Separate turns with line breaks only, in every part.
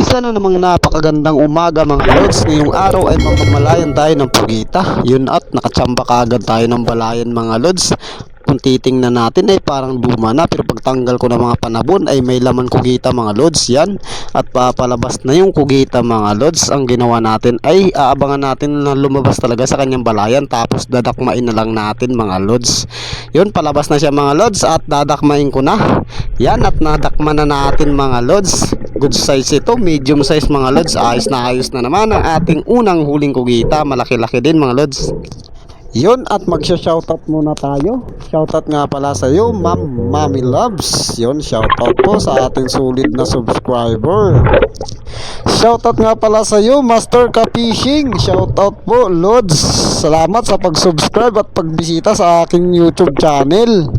Isa na namang napakagandang umaga mga lods. Ngayong araw ay mamamalayan tayo ng pugita. Yun at nakachamba kaagad tayo ng balayan mga lods. Kung titingnan natin ay parang luma na pero pagtanggal ko ng mga panabon ay may laman kugita mga lods yan at papalabas na yung kugita mga lods ang ginawa natin ay aabangan natin na lumabas talaga sa kanyang balayan tapos dadakmain na lang natin mga lods yun palabas na siya mga lods at dadakmain ko na yan at nadakma na natin mga lods good size ito medium size mga lods ayos na ayos na naman ang ating unang huling kugita malaki-laki din mga lods yun at magsha-shoutout muna tayo. Shoutout nga pala sa iyo, Ma'am Mami Loves. Yun, shoutout po sa ating sulit na subscriber. Shoutout nga pala sa iyo, Master Ka Fishing. Shoutout po, Lods. Salamat sa pag-subscribe at pagbisita sa aking YouTube channel.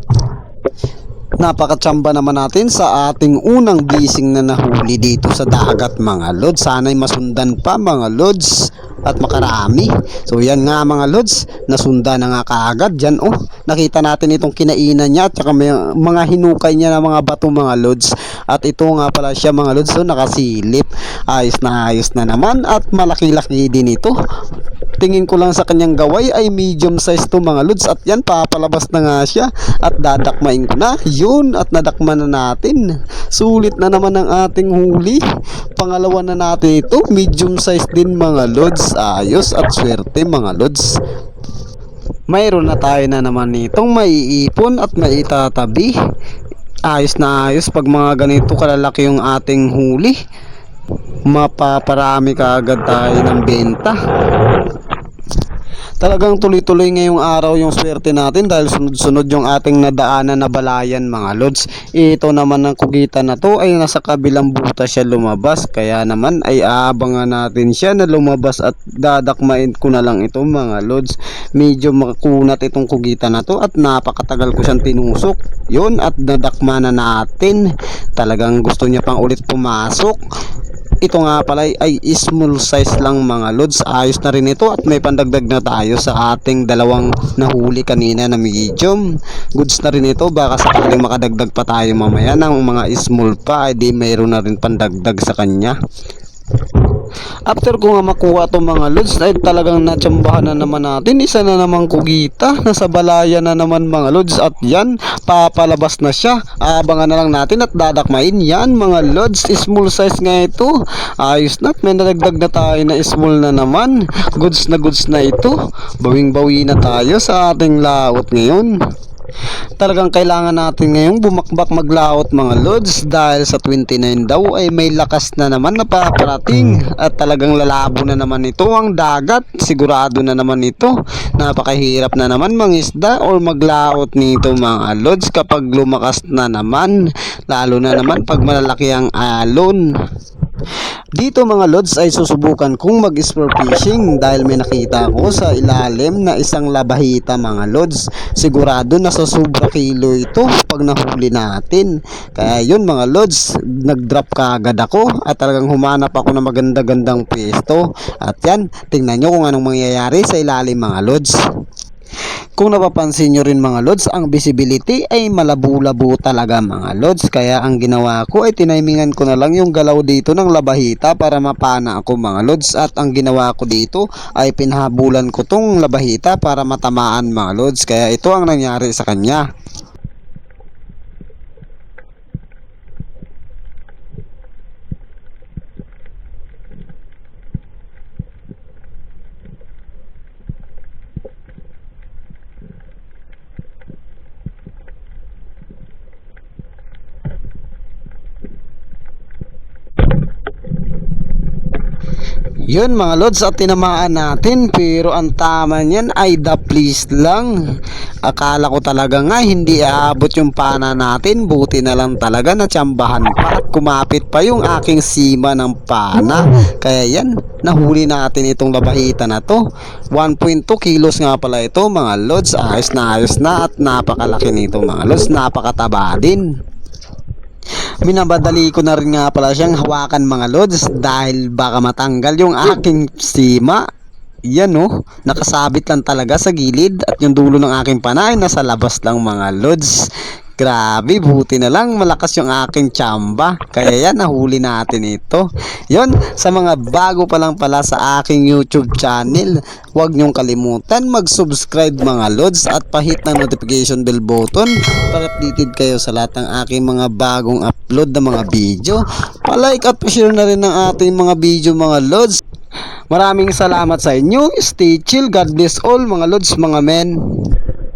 Napakatsamba naman natin sa ating unang blessing na nahuli dito sa dagat mga lods. Sana'y masundan pa mga lods at makarami. So yan nga mga lods, nasunda na nga kaagad dyan. Oh, nakita natin itong kinainan niya at saka may mga hinukay niya na mga bato mga lods. At ito nga pala siya mga lods, so nakasilip. Ayos na ayos na naman at malaki-laki din ito tingin ko lang sa kanyang gaway ay medium size to mga lods. At yan papalabas na nga siya. At dadakmain ko na. Yun at nadakma na natin. Sulit na naman ang ating huli. Pangalawa na natin ito. Medium size din mga lods. Ayos at swerte mga lods. Mayroon na tayo na naman nitong maiipon at maitatabi. Ayos na ayos pag mga ganito kalalaki yung ating huli. Mapaparami kaagad tayo ng benta talagang tuloy-tuloy ngayong araw yung swerte natin dahil sunod-sunod yung ating nadaanan na balayan mga lods. Ito naman ng kugita na to ay nasa kabilang butas siya lumabas. Kaya naman ay aabangan natin siya na lumabas at dadakmain ko na lang ito mga lods. Medyo makunat itong kugita na to at napakatagal ko siyang tinusok. Yun at nadakma na natin. Talagang gusto niya pang ulit pumasok ito nga pala ay small size lang mga lods. Ayos na rin ito at may pandagdag na tayo sa ating dalawang nahuli kanina na medium. Goods na rin ito. Baka sakaling makadagdag pa tayo mamaya ng mga small pa ay di mayroon na rin pandagdag sa kanya After ko nga makuha itong mga lods ay talagang natsambahan na naman natin. Isa na naman kugita. Nasa balaya na naman mga lods. At yan, papalabas na siya. Abangan na lang natin at dadakmain. Yan mga lods. Small size nga ito. Ayos na. May nadagdag na tayo na small na naman. Goods na goods na ito. Bawing-bawi na tayo sa ating laot ngayon talagang kailangan natin ngayong bumakbak maglaot mga lods dahil sa 29 daw ay may lakas na naman na paparating at talagang lalabo na naman ito ang dagat. Sigurado na naman ito. Napakahirap na naman mangisda or maglaot nito mga lods kapag lumakas na naman lalo na naman pag malalaki ang alon dito mga lods ay susubukan kong mag-spur fishing dahil may nakita ko sa ilalim na isang labahita mga lods. Sigurado na sa sobra kilo ito pag nahuli natin. Kaya yun mga lods, nag-drop kaagad ako at talagang humanap ako ng maganda-gandang pwesto. At yan, tingnan nyo kung anong mangyayari sa ilalim mga lods. Kung napapansin nyo rin mga lods, ang visibility ay malabo-labo talaga mga lods. Kaya ang ginawa ko ay tinimingan ko na lang yung galaw dito ng labahita para mapana ako mga lods. At ang ginawa ko dito ay pinhabulan ko tong labahita para matamaan mga lods. Kaya ito ang nangyari sa kanya. Yun mga lods at tinamaan natin pero ang tama niyan ay the please lang. Akala ko talaga nga hindi aabot yung pana natin buti na lang talaga na tsambahan pa at kumapit pa yung aking sima ng pana. Kaya yan nahuli natin itong labahita na to. 1.2 kilos nga pala ito mga lods ayos na ayos na at napakalaki nito mga lods napakataba din. Minabadali ko na rin nga pala siyang hawakan mga lods dahil baka matanggal yung aking sima. Yan oh, nakasabit lang talaga sa gilid at yung dulo ng aking panay nasa labas lang mga lods. Grabe, buti na lang malakas yung aking tsamba. Kaya yan, nahuli natin ito. Yon, sa mga bago pa lang pala sa aking YouTube channel, huwag niyong kalimutan mag-subscribe mga lods at pahit ng notification bell button para updated kayo sa lahat ng aking mga bagong upload na mga video. Palike at share na rin ng ating mga video mga lods. Maraming salamat sa inyo. Stay chill. God bless all mga lods, mga men.